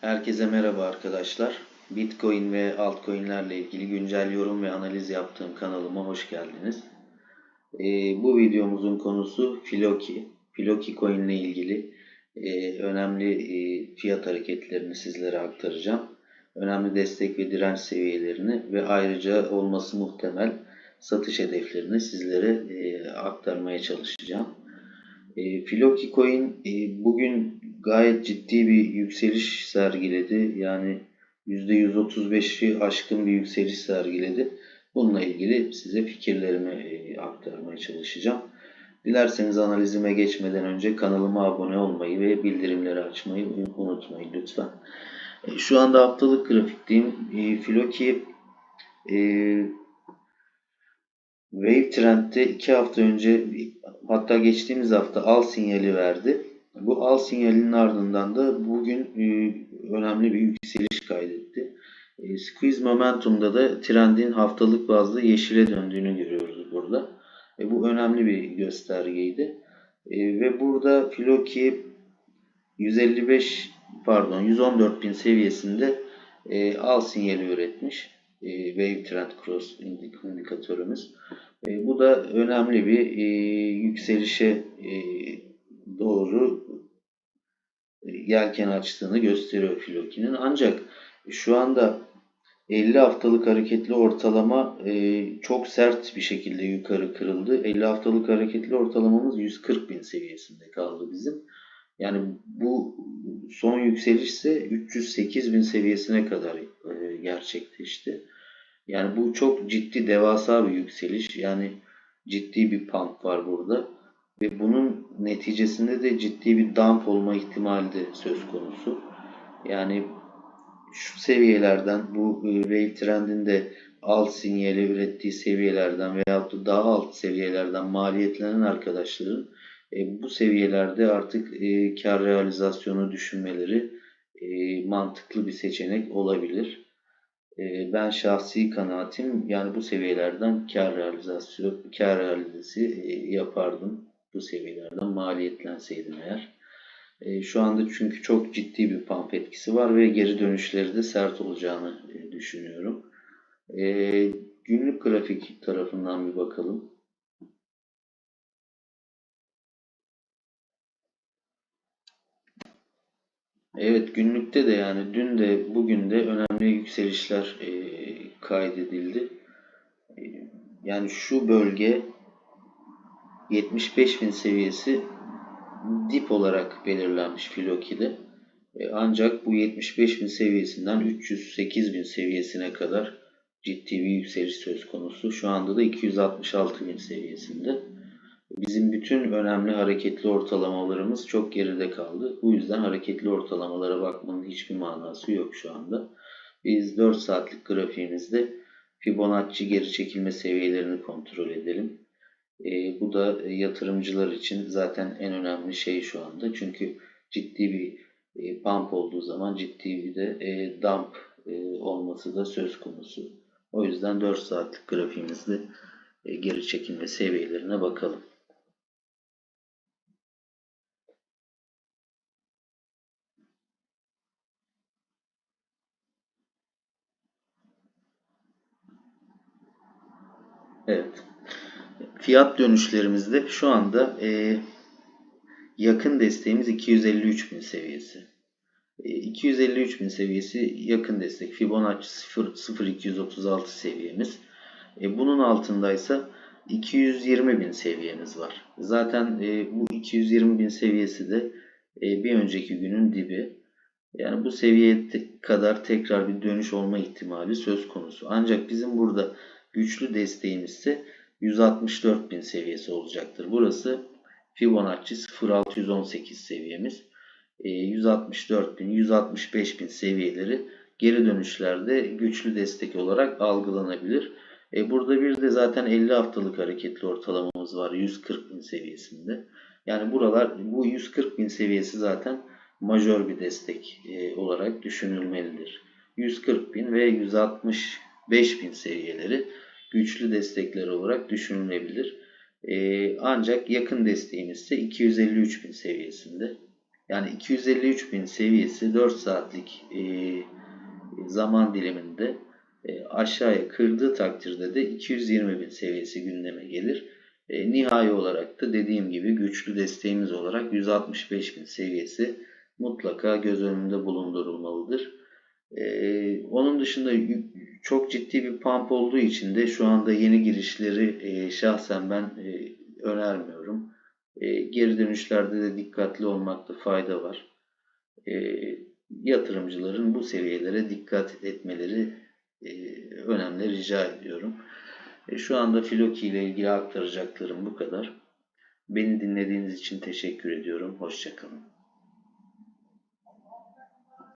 Herkese merhaba arkadaşlar. Bitcoin ve altcoin'lerle ilgili güncel yorum ve analiz yaptığım kanalıma hoş geldiniz. Ee, bu videomuzun konusu Filoki. Filoki coin ile ilgili e, önemli e, fiyat hareketlerini sizlere aktaracağım. Önemli destek ve direnç seviyelerini ve ayrıca olması muhtemel satış hedeflerini sizlere e, aktarmaya çalışacağım. E, Filoki Coin e, bugün gayet ciddi bir yükseliş sergiledi. Yani %135'i aşkın bir yükseliş sergiledi. Bununla ilgili size fikirlerimi e, aktarmaya çalışacağım. Dilerseniz analizime geçmeden önce kanalıma abone olmayı ve bildirimleri açmayı unutmayın lütfen. E, şu anda haftalık grafikteyim. E, Filoki e, Wave Trend'de 2 hafta önce hatta geçtiğimiz hafta al sinyali verdi. Bu al sinyalinin ardından da bugün e, önemli bir yükseliş kaydetti. E, squeeze Momentum'da da trendin haftalık bazda yeşile döndüğünü görüyoruz burada. E, bu önemli bir göstergeydi. Ve burada Filoki 155 pardon 114 bin seviyesinde al sinyali üretmiş. Wave Trend Cross indikatörümüz. Bu da önemli bir yükselişe doğru e, yelken açtığını gösteriyor Filoki'nin. Ancak şu anda 50 haftalık hareketli ortalama e, çok sert bir şekilde yukarı kırıldı. 50 haftalık hareketli ortalamamız 140 bin seviyesinde kaldı bizim. Yani bu son yükseliş ise 308 bin seviyesine kadar e, gerçekleşti. Yani bu çok ciddi devasa bir yükseliş. Yani ciddi bir pump var burada ve bunun neticesinde de ciddi bir dump olma ihtimali de söz konusu. Yani şu seviyelerden bu wave trendinde alt sinyali ürettiği seviyelerden veyahut da daha alt seviyelerden maliyetlenen arkadaşların e, bu seviyelerde artık e, kar realizasyonu düşünmeleri e, mantıklı bir seçenek olabilir. E, ben şahsi kanaatim yani bu seviyelerden kar realizasyonu kar realizesi e, yapardım bu seviyelerden maliyetlenseydim eğer. E, şu anda çünkü çok ciddi bir pump etkisi var ve geri dönüşleri de sert olacağını e, düşünüyorum. E, günlük grafik tarafından bir bakalım. Evet günlükte de yani dün de bugün de önemli yükselişler e, kaydedildi. E, yani şu bölge 75.000 seviyesi dip olarak belirlenmiş Filoki'de. E, ancak bu 75.000 seviyesinden 308.000 seviyesine kadar ciddi bir yükseliş söz konusu. Şu anda da 266.000 seviyesinde. Bizim bütün önemli hareketli ortalamalarımız çok geride kaldı. Bu yüzden hareketli ortalamalara bakmanın hiçbir manası yok şu anda. Biz 4 saatlik grafiğimizde Fibonacci geri çekilme seviyelerini kontrol edelim. E, bu da yatırımcılar için zaten en önemli şey şu anda. Çünkü ciddi bir e, pump olduğu zaman ciddi bir de e, dump e, olması da söz konusu. O yüzden 4 saatlik grafiğimizde e, geri çekilme seviyelerine bakalım. Evet fiyat dönüşlerimizde şu anda e, yakın desteğimiz 253 bin seviyesi. E, 253 bin seviyesi yakın destek. Fibonacci 00236 seviyemiz. E, bunun altındaysa 220 bin seviyemiz var. Zaten e, bu 220 bin seviyesi de e, bir önceki günün dibi. Yani bu seviyeye kadar tekrar bir dönüş olma ihtimali söz konusu. Ancak bizim burada güçlü desteğimiz ise 164 bin seviyesi olacaktır. Burası Fibonacci 0618 seviyemiz. 164 bin, 165 bin seviyeleri geri dönüşlerde güçlü destek olarak algılanabilir. E burada bir de zaten 50 haftalık hareketli ortalamamız var 140 bin seviyesinde. Yani buralar bu 140 bin seviyesi zaten majör bir destek e, olarak düşünülmelidir. 140 bin ve 165 bin seviyeleri güçlü destekler olarak düşünülebilir. Ee, ancak yakın desteğimiz ise 253 bin seviyesinde. Yani 253 bin seviyesi 4 saatlik e, zaman diliminde e, aşağıya kırdığı takdirde de 220 bin seviyesi gündeme gelir. E, nihai olarak da dediğim gibi güçlü desteğimiz olarak 165 bin seviyesi mutlaka göz önünde bulundurulmalıdır. E, onun dışında çok ciddi bir pump olduğu için de şu anda yeni girişleri e, şahsen ben e, önermiyorum. E, geri dönüşlerde de dikkatli olmakta fayda var. Yatırımcıların bu seviyelere dikkat etmeleri önemli rica ediyorum. Şu anda Filoki ile ilgili aktaracaklarım bu kadar. Beni dinlediğiniz için teşekkür ediyorum. Hoşçakalın.